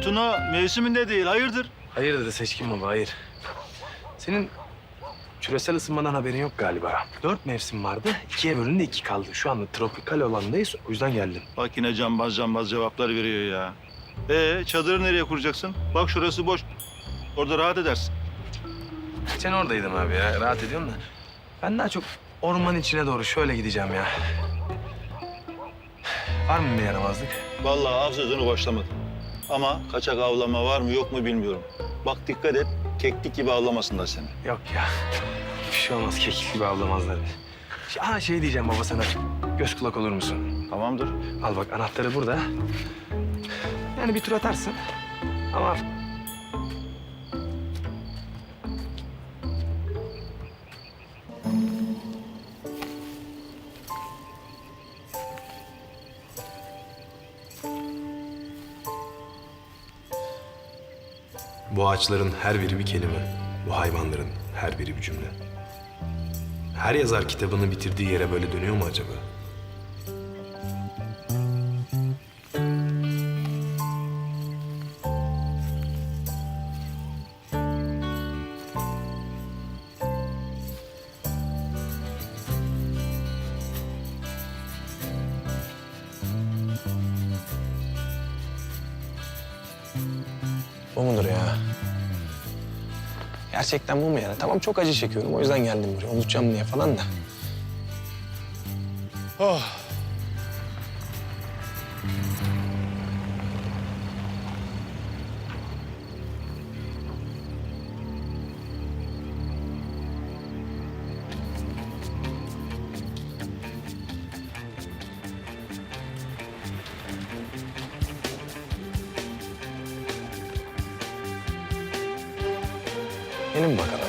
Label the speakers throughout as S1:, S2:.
S1: Tuna mevsiminde değil hayırdır?
S2: Hayır dedi Seçkin baba hayır. Senin küresel ısınmadan haberin yok galiba. Dört mevsim vardı. ikiye bölündü iki kaldı. Şu anda tropikal olandayız. O yüzden geldim.
S1: Bak yine cambaz cambaz cevaplar veriyor ya. Ee çadırı nereye kuracaksın? Bak şurası boş. Orada rahat edersin.
S2: Sen oradaydım abi ya. Rahat ediyorum da. Ben daha çok orman içine doğru şöyle gideceğim ya. Var mı bir yaramazlık?
S1: Vallahi av sezonu başlamadı. Ama kaçak avlama var mı yok mu bilmiyorum. Bak dikkat et, keklik gibi avlamasınlar seni.
S2: Yok ya. Bir şey olmaz. Kekik gibi avlamazlar. Ha şey diyeceğim baba sana. Göz kulak olur musun?
S1: Tamamdır.
S2: Al bak anahtarı burada. Yani bir tur atarsın. Ama
S3: Bu ağaçların her biri bir kelime. Bu hayvanların her biri bir cümle. Her yazar kitabını bitirdiği yere böyle dönüyor mu acaba?
S2: bu mudur ya? Gerçekten bu mu yani? Tamam çok acı çekiyorum. O yüzden geldim buraya. Unutacağım diye falan da. Benim bakalım.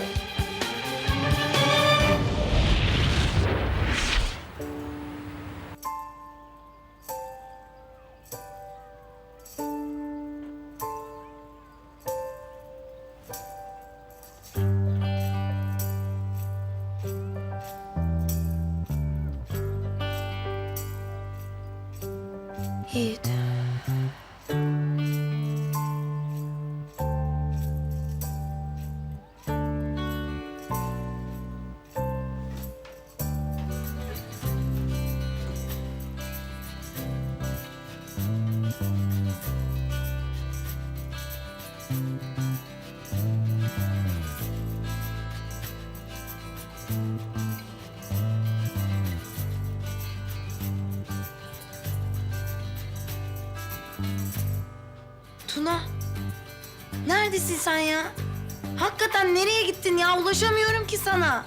S4: Yiğit. Tuna. Neredesin sen ya? Hakikaten nereye gittin ya? Ulaşamıyorum ki sana.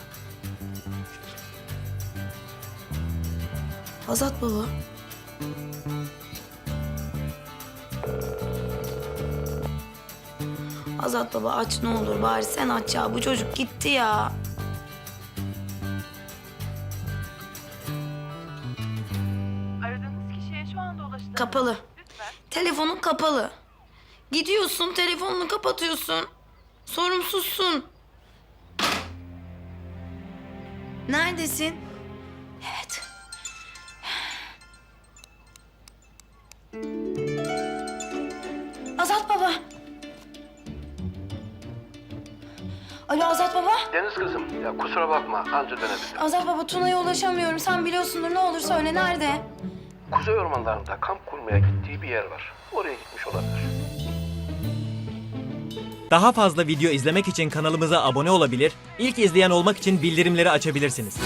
S4: Azat baba. Azat baba aç ne olur bari sen aç ya. Bu çocuk gitti ya.
S5: Aradığınız kişiye şu anda ulaşılamıyor.
S4: Kapalı. Telefonun kapalı. Gidiyorsun, telefonunu kapatıyorsun. Sorumsuzsun. Neredesin? Evet. Azat baba. Alo Azat baba.
S6: Deniz kızım, ya kusura bakma anca dönebildim.
S4: Azat baba Tuna'ya ulaşamıyorum. Sen biliyorsundur. Ne olur söyle nerede?
S6: Kuzey ormanlarında kamp kurmaya gittiği bir yer var. Oraya gitmiş olabilir.
S7: Daha fazla video izlemek için kanalımıza abone olabilir, ilk izleyen olmak için bildirimleri açabilirsiniz.